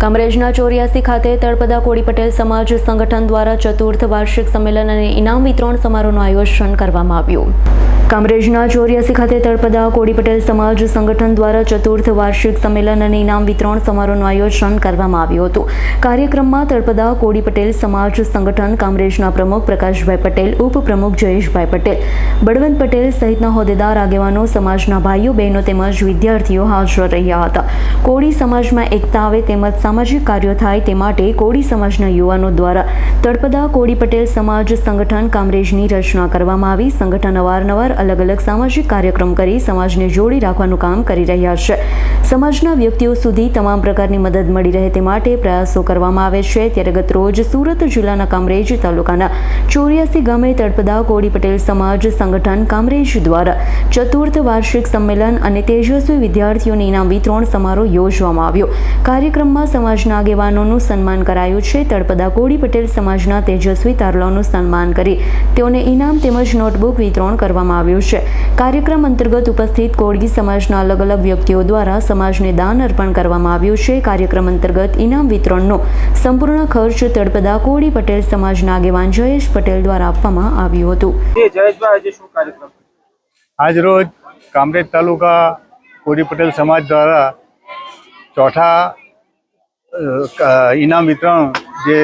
કામરેજના ચોર્યાસી ખાતે તળપદા કોળી પટેલ સમાજ સંગઠન દ્વારા ચતુર્થ વાર્ષિક સંમેલન અને ઇનામ વિતરણ સમારોહનું આયોજન કરવામાં આવ્યું. કામરેજના ચોર્યાસી ખાતે તળપદા કોળી પટેલ સમાજ સંગઠન દ્વારા ચતુર્થ વાર્ષિક સંમેલન અને ઇનામ વિતરણ સમારોહનું આયોજન કરવામાં આવ્યું હતું. કાર્યક્રમમાં તળપદા કોળી પટેલ સમાજ સંગઠન કામરેજના પ્રમુખ પ્રકાશભાઈ પટેલ, ઉપપ્રમુખ જયેશભાઈ પટેલ, બળવંત પટેલ સહિતના હોદ્દેદાર આગેવાનો, સમાજના ભાઈઓ, બહેનો તેમજ વિદ્યાર્થીઓ હાજર રહ્યા હતા. કોળી સમાજમાં એકતા આવે તેમજ સામાજિક કાર્યો થાય તે માટે કોળી સમાજના યુવાનો દ્વારા તળપદા કોળી પટેલ સમાજ સંગઠન કામરેજની રચના કરવામાં આવી. સંગઠન અવારનવાર અલગ અલગ સામાજિક કાર્યક્રમ કરી સમાજને જોડી રાખવાનું કામ કરી રહ્યા છે. સમાજના વ્યક્તિઓ સુધી તમામ પ્રકારની મદદ મળી રહે તે માટે પ્રયાસો કરવામાં આવે છે. ત્યારે ગત રોજ સુરત જિલ્લાના કામરેજ તાલુકાના ચોર્યાસી ગામે તળપદા કોળી પટેલ સમાજ સંગઠન કામરેજ દ્વારા ચતુર્થ વાર્ષિક સંમેલન અને તેજસ્વી વિદ્યાર્થીઓને ઇનામ વિતરણ સમારોહ યોજવામાં આવ્યો. કાર્યક્રમમાં સમાજના આગેવાનોનું સન્માન કરાયું છે. તળપદા કોળી પટેલ સમાજના તેજસ્વી તારલાનું સન્માન કરી તેઓને ઇનામ તેમજ નોટબુક વિતરણ કરવામાં આવ્યું છે. કાર્યક્રમ અંતર્ગત ઉપસ્થિત કોળી સમાજના અલગ અલગ વ્યક્તિઓ દ્વારા સમાજને દાન અર્પણ કરવામાં આવ્યું છે. કાર્યક્રમ અંતર્ગત ઇનામ વિતરણનો સંપૂર્ણ ખર્ચ તળપદા કોળી પટેલ સમાજના આગેવાન જયેશ પટેલ દ્વારા આપવામાં આવ્યું હતું. જી જયેશભાઈ આજે શું કાર્યક્રમ? આજ રોજ કામરેજ તાલુકા કોરી પટેલ સમાજ દ્વારા ચોથા ઇનામ વિતરણ જે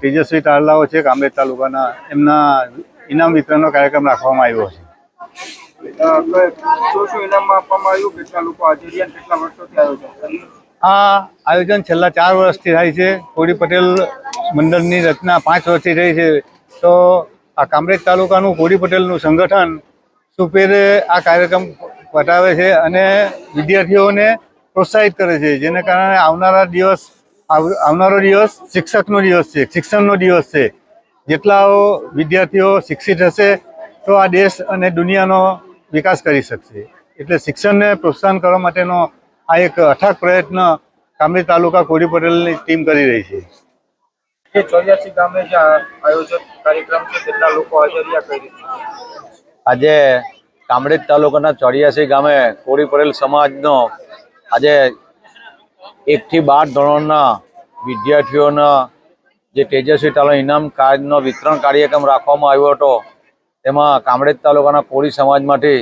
તેજસ્વી તારલાઓ છે કામરેજ તાલુકાના એમના ઇનામ વિતરણનો કાર્યક્રમ રાખવામાં આવ્યો છે. આ આયોજન છેલ્લા ચાર વર્ષથી થાય છે. કોડી પટેલ મંડળની રચના પાંચ વર્ષથી થઈ છે. તો આ કામરેજ તાલુકાનું કોડી પટેલનું સંગઠન સુપેરે આ કાર્યક્રમ પતાવે છે અને વિદ્યાર્થીઓને પ્રોત્સાહિત કરે છે. જેને કારણે આવનારા દિવસ આવનારો દિવસ શિક્ષકનો દિવસ છે શિક્ષણનો દિવસ છે. જેટલા વિદ્યાર્થીઓ શિક્ષિત હશે તો આ દેશ અને દુનિયાનો વિકાસ કરી શકશે. એટલે શિક્ષણને પ્રોત્સાહન કરવા માટેનો આ એક અથાગ પ્રયત્ન કામરેજ તાલુકા કોડી પટેલની ટીમ કરી રહી છે. જે ચોર્યાસી ગામે જે આયોજન કાર્યક્રમ છે કેટલા લોકો હાજર રહ્યા આજે કામરેજ તાલુકાના ચોર્યાસી ગામે કોળી પટેલ સમાજનો આજે એકથી બાર ધોરણના વિદ્યાર્થીઓના જે તેજસ્વી તાલુકા ઇનામ કાર્ડનો વિતરણ કાર્યક્રમ રાખવામાં આવ્યો હતો, તેમાં કામરેજ તાલુકાના કોળી સમાજમાંથી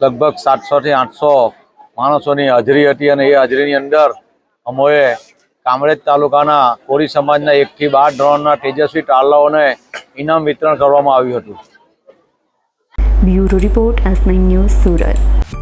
લગભગ સાતસોથી આઠસો માણસોની હાજરી હતી અને એ હાજરીની અંદર અમોએ કામરેજ તાલુકાના કોળી સમાજના એકથી બાર ધોરણના તેજસ્વી તાલાઓને ઇનામ વિતરણ કરવામાં આવ્યું હતું. Bureau report S news Surat.